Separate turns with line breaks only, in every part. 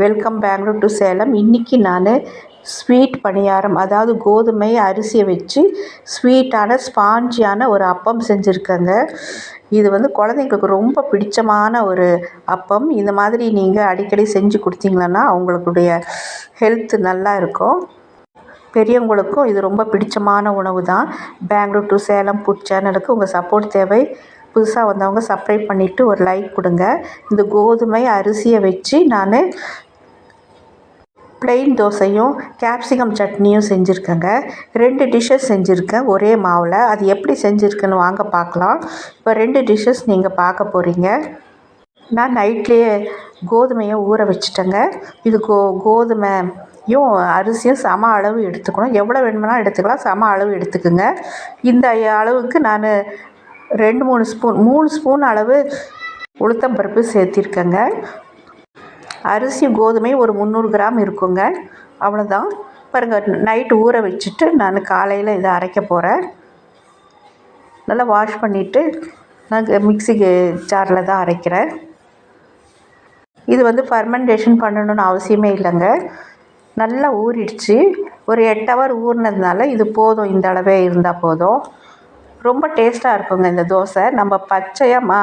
Welcome Bangalore to Salem இன்றைக்கி நான் sweet பணியாரம் அதாவது கோதுமை அரிசியை வச்சு ஸ்வீட்டான ஸ்பாஞ்சியான ஒரு அப்பம் செஞ்சுருக்கேங்க. இது வந்து குழந்தைங்களுக்கு ரொம்ப பிடிச்சமான ஒரு அப்பம். இந்த மாதிரி நீங்கள் அடிக்கடி செஞ்சு கொடுத்தீங்கன்னா அவங்களுடைய ஹெல்த்து நல்லா இருக்கும். பெரியவங்களுக்கும் இது ரொம்ப பிடிச்சமான உணவு தான். பெங்களூர் டு சேலம் ஃபுட் சேனலுக்கு உங்கள் சப்போர்ட் தேவை. புதுசாக வந்தவங்க சப்ஸ்கிரைப் பண்ணிவிட்டு ஒரு லைக் கொடுங்க. இந்த கோதுமை அரிசியை வச்சு நான் ப்ளெயின் தோசையும் கேப்சிகம் சட்னியும் செஞ்சுருக்கேங்க. ரெண்டு டிஷ்ஷஸ் செஞ்சுருக்கேன். ஒரே மாவில். அது எப்படி செஞ்சுருக்குன்னு வாங்க பார்க்கலாம். இப்போ ரெண்டு டிஷ்ஷஸ் நீங்கள் பார்க்க போகிறீங்க நான் நைட்லேயே கோதுமையை ஊற வச்சுட்டேங்க. இது கோ கோதுமையும் அரிசியும் சம அளவு எடுத்துக்கணும். எவ்வளோ வேணுமெனா எடுத்துக்கலாம். சம அளவு எடுத்துக்கோங்க. இந்த அளவுக்கு நான் ரெண்டு மூணு ஸ்பூன் மூணு ஸ்பூன் அளவு உளுத்தம்பருப்பு சேர்த்திருக்கேங்க. அரிசி கோதுமை ஒரு முந்நூறு கிராம் இருக்குங்க. அவ்வளோதான் பாருங்கள் நைட்டு ஊற வச்சுட்டு நான் காலையில் இதை அரைக்க போகிறேன் நல்லா வாஷ் பண்ணிவிட்டு நான் மிக்சி ஜாரில் தான் அரைக்கிறேன். இது வந்து ஃபர்மெண்டேஷன் பண்ணணுன்னு அவசியமே இல்லைங்க. நல்லா ஊறிடுச்சு. ஒரு எட்டு ஹவர் ஊறினதுனால இது போதும். இந்த அளவே இருந்தால் போதும். ரொம்ப டேஸ்ட்டாக இருக்குங்க இந்த தோசை. நம்ம பச்சையாக மா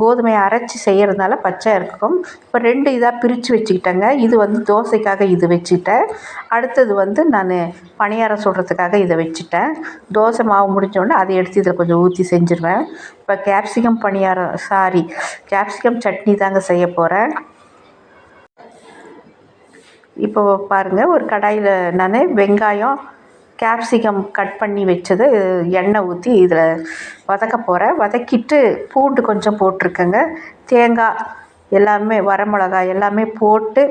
கோதுமையை அரைச்சி செய்கிறதுனால பச்சையாக இருக்கும். இப்போ ரெண்டு இதாக பிரித்து வச்சுக்கிட்டேங்க. இது வந்து தோசைக்காக இது வச்சுட்டேன். அடுத்தது வந்து நான் பணியாரம் சுடுறதுக்காக இதை வச்சுட்டேன். தோசை மாவு முடிஞ்சோடனே அதை எடுத்து இதில் கொஞ்சம் ஊற்றி செஞ்சுருவேன். இப்போ கேப்சிகம் பணியாரம் சாரி கேப்சிகம் சட்னி தாங்க செய்ய போகிறேன் இப்போ பாருங்கள் ஒரு கடாயில் நான் வெங்காயம் கேப்சிகம் கட் பண்ணி வச்சது எண்ணெய் ஊற்றி இதில் வதக்க போகிறேன் வதக்கிட்டு பூண்டு கொஞ்சம் போட்டிருக்கேங்க. தேங்காய் எல்லாமே வரமிளகா எல்லாமே போட்டு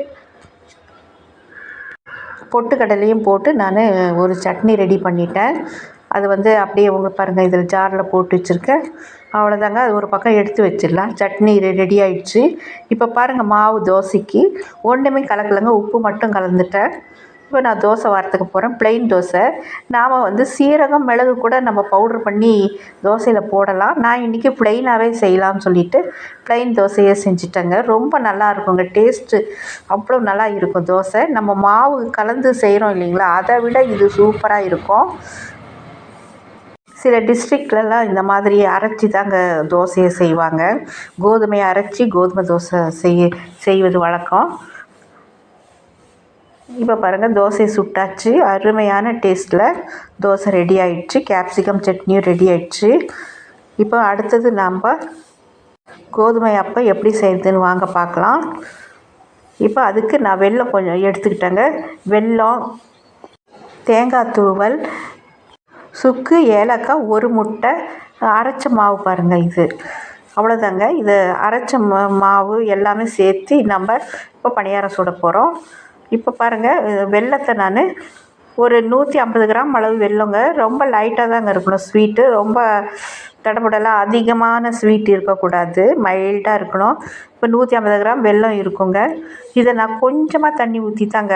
பொட்டுக்கடலையும் போட்டு நான் ஒரு சட்னி ரெடி பண்ணிட்டேன். அது வந்து அப்படியே உங்க பாருங்கள் இதில் ஜாரில் போட்டு வச்சுருக்கேன். அவ்வளோதாங்க அது ஒரு பக்கம் எடுத்து வச்சிடலாம். சட்னி ரெடி ஆயிடுச்சு. இப்போ பாருங்கள் மாவு தோசைக்கு. ஒன்றுமே கலக்கலைங்க. உப்பு மட்டும் கலந்துட்டேன். இப்போ நான் தோசை வாரத்துக்கு போகிறேன் பிளெயின் தோசை. நாம் வந்து சீரகம் மிளகு கூட நம்ம பவுட்ரு பண்ணி தோசையில் போடலாம். நான் இன்றைக்கி பிளெயினாகவே செய்யலாம்னு சொல்லிட்டு பிளெயின் தோசையே செஞ்சுட்டேங்க. ரொம்ப நல்லா இருக்குங்க. டேஸ்ட்டு அவ்வளோ நல்லா இருக்கும் தோசை. நம்ம மாவு கலந்து செய்கிறோம் இல்லைங்களா? அதை விட இது சூப்பராக இருக்கும். சில டிஸ்ட்ரிக்ட்லலாம் இந்த மாதிரி அரைச்சி தாங்க தோசையை செய்வாங்க. கோதுமையை அரைச்சி கோதுமை தோசை செய்ய செய்வது வழக்கம். இப்போ பாருங்கள் தோசை சுட்டாச்சு. அருமையான டேஸ்ட்டில் தோசை ரெடி ஆயிடுச்சு. கேப்சிகம் சட்னியும் ரெடி ஆயிடுச்சு. இப்போ அடுத்தது நாம் கோதுமை அப்போ எப்படி செய்யுதுன்னு வாங்க பார்க்கலாம். இப்போ அதுக்கு நான் வெள்ளம் கொஞ்சம் எடுத்துக்கிட்டேங்க. வெல்லம் தேங்காய் துருவல் சுக்கு ஏலக்காய் ஒரு முட்டை அரைச்ச மாவு பாருங்கள் இது. அவ்வளோதாங்க இது அரைச்ச மாவு எல்லாமே சேர்த்து நம்ம இப்போ பணியாரம் சுட போகிறோம் இப்போ பாருங்கள் வெல்லத்தை நான் ஒரு நூற்றி ஐம்பது கிராம் அளவு வெல்லங்க. ரொம்ப லைட்டாக தாங்க இருக்கணும் ஸ்வீட்டு ரொம்ப தடபுடலாக அதிகமான ஸ்வீட் இருக்கக்கூடாது. மைல்டாக இருக்கணும். இப்போ நூற்றி ஐம்பது கிராம் வெல்லம் இருக்குங்க. இதை நான் கொஞ்சமாக தண்ணி ஊற்றி தாங்க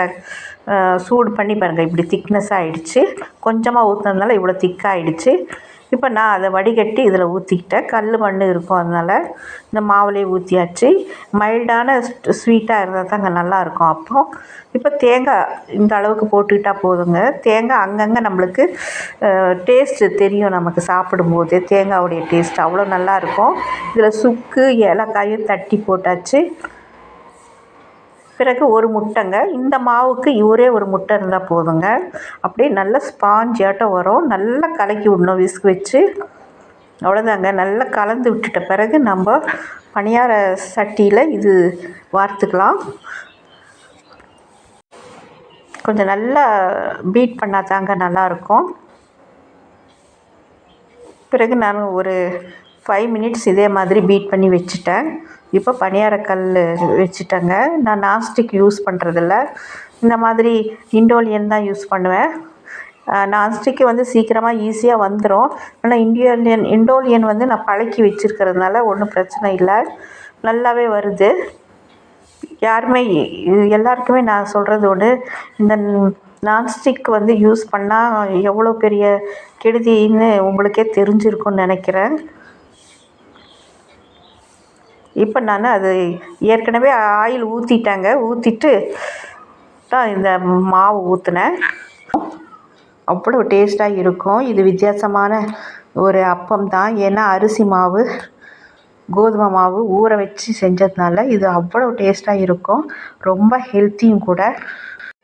சூடு பண்ணி பாருங்கள் இப்படி திக்னஸ் ஆகிடுச்சு கொஞ்சமாக ஊற்றுனதுனால இவ்வளோ திக்காகிடுச்சு இப்போ நான் அதை வடிகட்டி இதில் ஊற்றிக்கிட்டேன் கல் மண் இருக்கும் அதனால் இந்த மாவுலேயே ஊற்றியாச்சு மைல்டான ஸ்வீட்டாக இருந்தால் தாங்க நல்லாயிருக்கும். அப்போது இப்போ தேங்காய் இந்த அளவுக்கு போட்டுக்கிட்டால் போதுங்க. தேங்காய் அங்கங்கே நம்மளுக்கு டேஸ்ட்டு தெரியும் நமக்கு சாப்பிடும்போது. தேங்காவுடைய டேஸ்ட் அவ்வளோ நல்லாயிருக்கும். இதில் சுக்கு ஏலக்காயும் தட்டி போட்டாச்சு. பிறகு ஒரு முட்டைங்க. இந்த மாவுக்கு இவரே ஒரு முட்டை இருந்தால் போதுங்க. அப்படியே நல்ல ஸ்பாஞ்சாட்டம் வரும். நல்லா கலக்கி விடணும் விஸ்க் வச்சு. அவ்வளோதாங்க நல்லா கலந்து விட்டுட்ட பிறகு நம்ம பணியார சட்டியில் இது வார்த்துக்கலாம் கொஞ்சம் நல்லா பீட் பண்ணால் தாங்க நல்லாயிருக்கும். பிறகு நான் ஒரு ஃபைவ் மினிட்ஸ் இதே மாதிரி பீட் பண்ணி வச்சுட்டேன். இப்போ பணியாரக்கல் வச்சுட்டேங்க. நான் நான்ஸ்டிக் யூஸ் பண்ணுறதில்ல இந்த மாதிரி இண்டோலியன் தான் யூஸ் பண்ணுவேன். நான்ஸ்டிக்கு வந்து சீக்கிரமாக ஈஸியாக வந்துடும் ஆனால் இண்டியோலியன் இண்டோலியன் வந்து நான் பழக்கி வச்சுருக்கிறதுனால ஒன்றும் பிரச்சனை இல்லை. நல்லாவே வருது. யாருமே எல்லாருக்குமே நான் சொல்கிறது ஒன்று இந்த நான்ஸ்டிக் வந்து யூஸ் பண்ணால் எவ்வளோ பெரிய கெடுதின்னு உங்களுக்கே தெரிஞ்சிருக்கும்னு நினைக்கிறேன். இப்போ நான் அது ஏற்கனவே ஆயில் ஊற்றிட்டேங்க ஊற்றிட்டு தான் இந்த மாவு ஊற்றினேன் அவ்வளோ டேஸ்ட்டாக இருக்கும். இது வித்தியாசமான ஒரு அப்பம் தான். ஏன்னா அரிசி மாவு கோதுமை மாவு ஊற வச்சு செஞ்சதுனால இது அவ்வளோ டேஸ்ட்டாக இருக்கும். ரொம்ப ஹெல்த்தியும் கூட.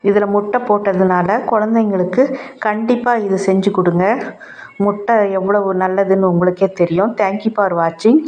இதில் முட்டை போட்டதுனால குழந்தைங்களுக்கு கண்டிப்பாக இது செஞ்சு கொடுங்க. முட்டை எவ்வளவு நல்லதுன்னு உங்களுக்கே தெரியும். தேங்க்யூ ஃபார் வாட்சிங்